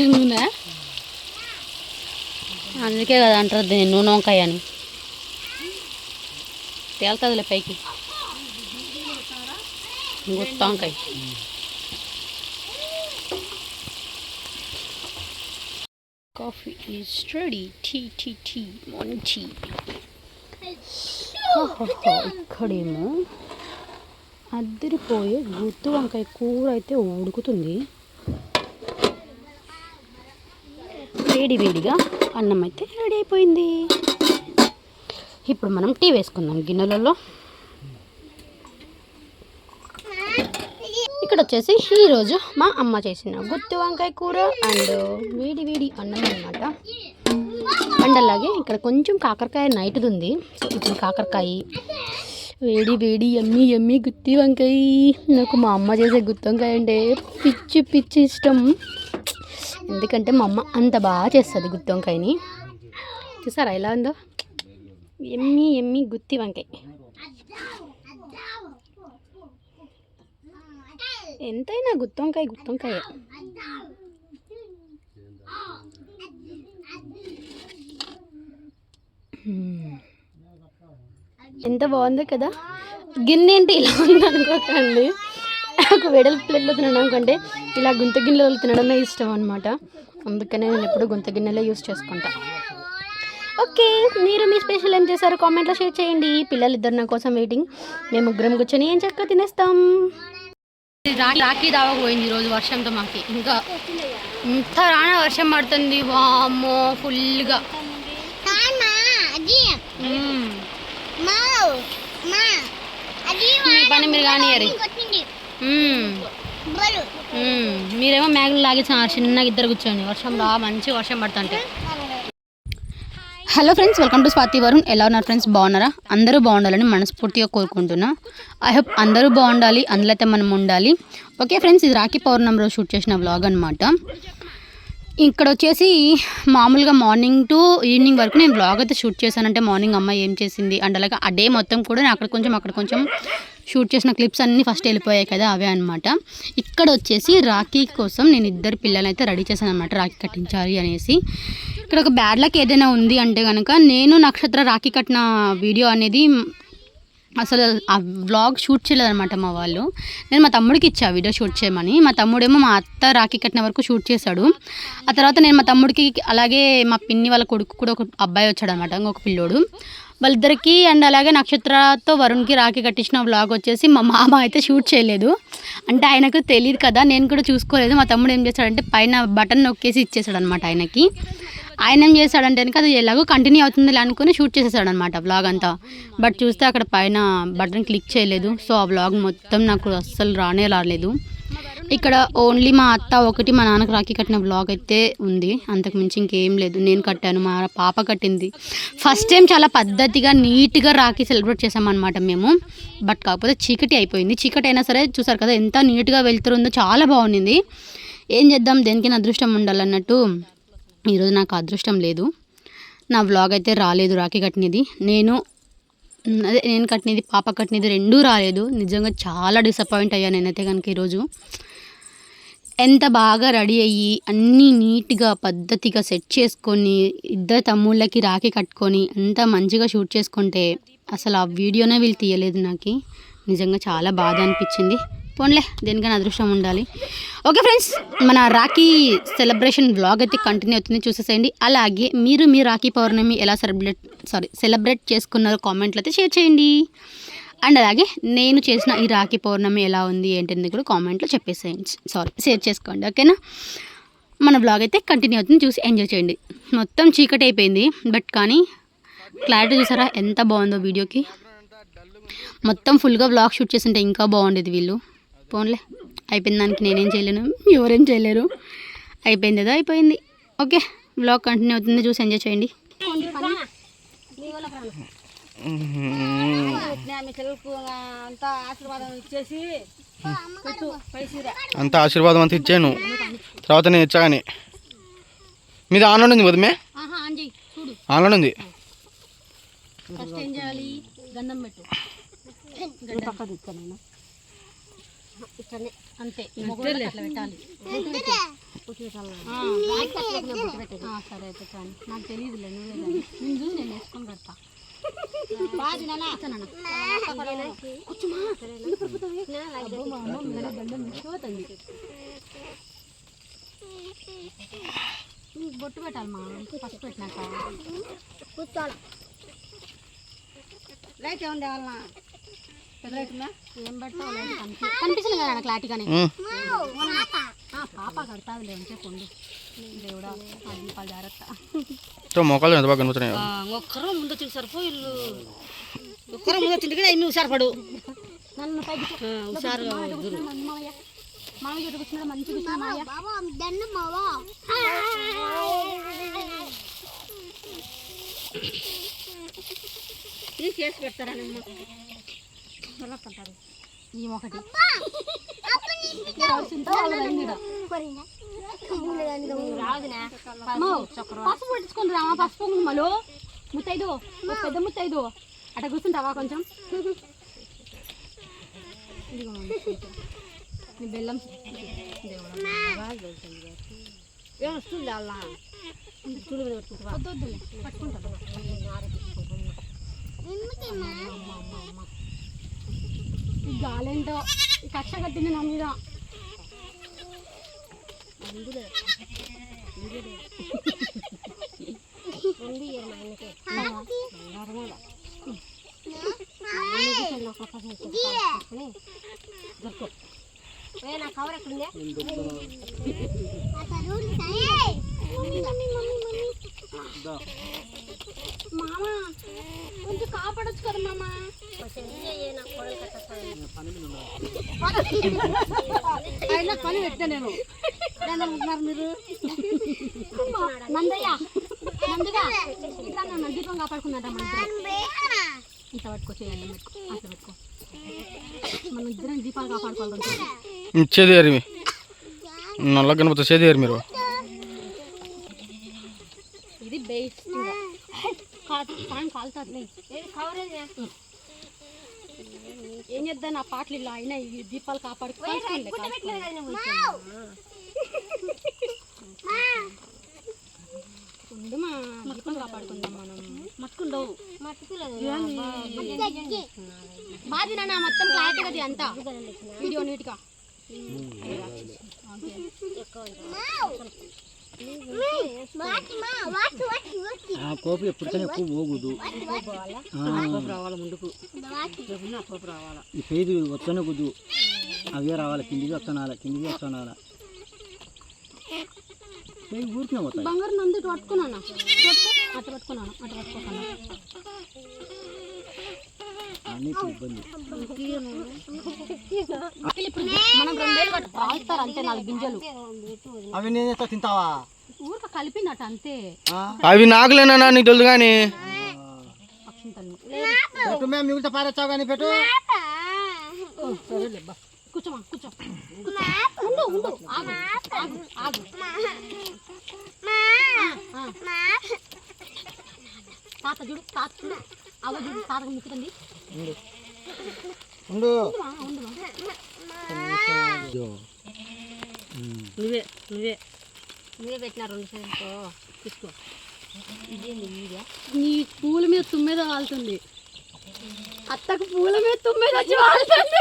నూనె? అందుకే కదా అంటారు దీన్ని నూనె వంకాయ అని. తేలుతుందిలే పైకి. గుత్త వంకాయ. Coffee is ready tea tea tea. మంచి. ఇక్కడేమో. అద్దరిపోయే గుత్తి వంకాయ కూర అయితే ఉడుకుతుంది. వేడి వేడిగా అన్నం అయితే రెడీ అయిపోయింది. ఇప్పుడు మనం టీ వేసుకుందాం గిన్నెలలో. ఇక్కడ వచ్చేసి ఈరోజు మా అమ్మ చేసిన గుత్తి వంకాయ కూర అండ్ వేడి వేడి అన్నం అనమాట అండ్ అలాగే ఇక్కడ కొంచెం కాకరకాయ నైట్ది ఉంది. సో ఇప్పుడు కాకరకాయ వేడి వేడి ఎమ్మి ఎమ్మి గుత్తి వంకాయ. నాకు మా అమ్మ చేసే గుత్తి వంకాయ అంటే పిచ్చి పిచ్చి ఇష్టం. ఎందుకంటే మా అమ్మ అంత బాగా చేస్తుంది గుత్తి వంకాయని. చూసారా ఎలా ఉందో? ఎమ్మి ఎమ్మి గుత్తి వంకాయ. ఎంతైనా గుత్తి వంకాయ గుత్తి వంకాయ. ఎంత బాగుందో కదా. గిన్నె ఏంటి ఇలా ఉంది అనుకోకండి. నాకు వెడల్పు ప్లేట్లో తినడం కంటే ఇలా గుంత గిన్నెలో తినడమే ఇష్టం అనమాట అందుకనే నేను ఎప్పుడు గుంత గిన్నెలే యూస్ చేసుకుంటా. ఓకే మీరు మీ స్పెషల్ ఏం చేశారో కామెంట్లో షేర్ చేయండి. పిల్లలు ఇద్దరు నా కోసం వెయిటింగ్. మేము ముగ్గురం కూర్చొని ఏం చక్కగా తినేస్తాం. రాఖీ రాఖీ దావకు పోయింది ఈరోజు వర్షంతో మాకి. ఇంకా ఇంత రాన వర్షం పడుతుంది. వామ్మో ఫుల్గా. పని మీరు కానియరు. మీరేమో మ్యాగులు లాగించారు చిన్నగా ఇద్దరు కూర్చొని వర్షం రా మంచి వర్షం పడుతుంటే. Hello friends welcome to Swathi Varun. ఎలా ఉన్నారు ఫ్రెండ్స్? బాగున్నారా? అందరూ బాగుండాలని మనస్ఫూర్తిగా కోరుకుంటున్నా. ఐ హోప్ అందరూ బాగుండాలి అందులో మనం ఉండాలి. ఓకే ఫ్రెండ్స్ ఇది రాఖీ పౌర్ణమి రోజు షూట్ చేసిన వ్లాగ్ అనమాట ఇక్కడ వచ్చేసి మామూలుగా మార్నింగ్ టు ఈవినింగ్ వరకు నేను బ్లాగ్ అయితే షూట్ చేశానంటే మార్నింగ్ అమ్మ ఏం చేసింది అండ్ అలాగే ఆ డే మొత్తం కూడా నేను అక్కడ కొంచెం అక్కడ కొంచెం షూట్ చేసిన క్లిప్స్ అన్నీ ఫస్ట్ వెళ్ళిపోయాయి కదా అవే అనమాట ఇక్కడ వచ్చేసి రాఖీ కోసం నేను ఇద్దరు పిల్లలు అయితే రెడీ చేశాను అనమాట రాఖీ కట్టించాలి అనేసి. ఇక్కడ ఒక బ్యాడ్ లక్ ఏదైనా ఉంది అంటే కనుక నేను నక్షత్ర రాఖీ కట్టిన వీడియో అనేది అసలు ఆ వ్లాగ్ షూట్ చేయలేదనమాట మా వాళ్ళు. నేను మా తమ్ముడికి ఇచ్చా వీడియో షూట్ చేయమని. మా తమ్ముడేమో మా అత్త రాఖీ కట్టిన వరకు షూట్ చేశాడు. ఆ తర్వాత నేను మా తమ్ముడికి అలాగే మా పిన్ని వాళ్ళ కొడుకు కూడా ఒక అబ్బాయి వచ్చాడు అనమాట ఇంకొక పిల్లోడు. వాళ్ళిద్దరికి అండ్ అలాగే నక్షత్రతో వరుణ్కి రాఖీ కట్టించిన వ్లాగ్ వచ్చేసి మా మామ అయితే షూట్ చేయలేదు. అంటే ఆయనకు తెలియదు కదా నేను కూడా చూసుకోలేదు. మా తమ్ముడు ఏం చేశాడంటే పైన బటన్ నొక్కేసి ఇచ్చేసాడు అనమాట ఆయనకి. ఆయన ఏం చేశాడంటే కనుక అది ఎలాగో కంటిన్యూ అవుతుంది అనుకుని షూట్ చేసేసాడు అనమాట బ్లాగ్ అంతా. బట్ చూస్తే అక్కడ పైన బటన్ క్లిక్ చేయలేదు. సో ఆ వ్లాగ్ మొత్తం నాకు అస్సలు రానే రాలేదు. ఇక్కడ ఓన్లీ మా అత్త ఒకటి మా నాన్నకు రాఖీ కట్టిన వ్లాగ్ అయితే ఉంది. అంతకు మించి ఇంకేం లేదు. నేను కట్టాను మా పాప కట్టింది. ఫస్ట్ టైం చాలా పద్ధతిగా నీట్గా రాఖీ సెలబ్రేట్ చేసామన్నమాట మేము. బట్ కాకపోతే చీకటి అయిపోయింది. చీకటి అయినా సరే చూసారు కదా ఎంత నీట్గా వెళ్తుందో చాలా బాగుంది ఏం చేద్దాం? దేనికైనా అదృష్టం ఉండాలన్నట్టు ఈరోజు నాకు అదృష్టం లేదు. నా వ్లాగ్ అయితే రాలేదు రాఖీ కట్టినది. నేను అదే నేను కట్టినది పాప కట్టినది రెండూ రాలేదు. నిజంగా చాలా డిసప్పాయింట్ అయ్యాను నేనైతే కనుక ఈరోజు. ఎంత బాగా రెడీ అయ్యి అన్నీ నీట్గా పద్ధతిగా సెట్ చేసుకొని ఇద్దరు తమ్ముళ్ళకి రాఖీ కట్టుకొని అంత మంచిగా షూట్ చేసుకుంటే అసలు ఆ వీడియోనే వీళ్ళు తీయలేదు నాకు. నిజంగా చాలా బాధ అనిపించింది. పోన్లే దేనికైనా అదృష్టం ఉండాలి. ఓకే ఫ్రెండ్స్ మన రాఖీ సెలబ్రేషన్ బ్లాగ్ అయితే కంటిన్యూ అవుతుంది చూసేసేయండి. అలాగే మీరు మీ రాఖీ పౌర్ణమి ఎలా సెలబ్రేట్ సారీ సెలబ్రేట్ చేసుకున్నారో కామెంట్లు అయితే షేర్ చేయండి. అండ్ అలాగే నేను చేసిన ఈ రాఖీ పౌర్ణమి ఎలా ఉంది ఏంటనేది కూడా కామెంట్లో చెప్పేసేయండి. సారీ షేర్ చేసుకోండి ఓకేనా? మన బ్లాగ్ అయితే కంటిన్యూ అవుతుంది చూసి ఎంజాయ్ చేయండి. మొత్తం చీకటి అయిపోయింది బట్ కానీ క్లారిటీ చూసారా ఎంత బాగుందో వీడియోకి మొత్తం ఫుల్గా బ్లాగ్ షూట్ చేసింటే ఇంకా బాగుండేది వీళ్ళు. పోన్లే. అయిపోయింది దానికి నేనేం చేయలేను. ఎవరేం చేయలేరు. అయిపోయింది ఏదో అయిపోయింది. ఓకే బ్లాగ్ కంటిన్యూ అవుతుంది. చూసి ఎంజాయ్ చేయండి. అంతా ఆశీర్వాదం ఇచ్చేసి పెట్టు పైసీరా అంత ఆశీర్వాదం అంతా ఇచ్చాను. తర్వాత నేను ఇచ్చాగానే. మీది ఆన్లైన్ ఉంది వదిమే ఆహా అంజీ చూడు. ఆన్లైన్ ఉంది. గంధం పెట్టు. ఇట్లనే అంతే. అట్లా పెట్టాలి. ఆ, ఆ, సరే అయితే కానీ. నాకు తెలియదులే నువ్వే కానీ. నేను చూసి నేను వేసుకొని. నీకు. బొట్టు పెట్టాలి మా ఫస్ట్ పెట్టినాక. కూర్చోాలి లైట్ ఏముంది వాళ్ళ కనిపిస్తుంది కదా క్లారిటీగానే పాప కడతాదిలే ఉంటే కొండు దేవుడా దీపాలు జాగ్రత్త. తో మోకాలు ఎంత బాగా కనబడుతున్నాయో ఒక్కరు ముందు వచ్చింది సరిపో ఇల్లు. ఒక్కరు ముందు వచ్చింది కదా ఇన్ని హుషారుపడు నన్ను హుషారుగా మామయ్య చుట్టూ కూర్చున్నాడు కూర్చున్నాడు చేసి పెడతారా ఈ ఒకటి రాదునా? అమ్మో, పసుపు పెట్టించుకుని రా పసుపు కుంకుమలు ముత్తైదు పెద్ద ముత్తైదు. అట్ట కూర్చుంటావా కొంచెం? బెల్లం వస్తుంది చూడు మీద ఈ గాలేంటో ఈ కక్ష కట్టింది నా మీద. నా కవర్ ఎక్కడుంది మామా కొంచెం కాపాడొచ్చు కదా మామా? అయినా పని పెట్టా నేను. అనుకుంటున్నారు మీరు? నందయ్య నందుగా ఇట్లా నన్ను దీపం ఇద్దరం ఇట్లా పట్టుకో చేయండి పెట్టుకో అట్లా పెట్టుకో. మనం ఇద్దరం దీపాలు కాపాడుకోవాలి చేది ఏరి నల్ల కనబడుతుంది చేది ఏరి మీరు. ఇది బేస్ట్ ఫ్యాన్ కాలుతుంది కవర్ ఏం చేద్దాం? నా పాటలు ఇలా అయినా ఈ దీపాలు కాపాడుకోవాలి ఉండు మా దీపం కాపాడుకుందాం మనం. మట్టుకుండవు. మాది నాన్న మొత్తం క్లారిటీ కదా అంతా వీడియో నీట్గా. కోపం ఎప్పటికైనా ఎక్కువ పోకూడదు. కోపు ముందుకు ఈ పేరు వస్తూనే కుదు అవే రావాలి కిందికి వస్తున్నాల కిందికి వస్తున్నాల పేరు ఊరికే పోతాయి బంగారు నందు పట్టుకున్నాను? అట్లా పట్టుకున్నాను? అట్లా పట్టుకున్నాను? అన్నిటి ఇబ్బంది. అసలు ఇప్పుడు మనం రెండేళ్ళు కట్టు రాయిస్తారు అంతే నాలుగు గింజలు. అవి నేను తింటావా? ఊరిక కలిపినట్టు అంతే. అవి నాకులేనా నీకు తెలుసు కానీ? పెట్టు మేము పారేచ్చావు కానీ పెట్టు. సరేలే కూర్చోమా కూర్చో. ఉండు ఉండు. ఆగు ఆగు ఆగు. ఆ, ఆ. తాత చూడు తాత చూడు. అవ్వ చూడు తాతకు ముక్కుతుంది. ఉండు. ఉండుమా, ఉండుమా. నువ్వే నువ్వే. నువ్వే పెట్టిన రెండు సైజుతో తీసుకో. ఇదేంది మీడియా నీ పూల మీద తుమ్మెద వాళ్తుంది. అత్తకు పూల మీద తుమ్మెద వచ్చి వాళ్తుంది.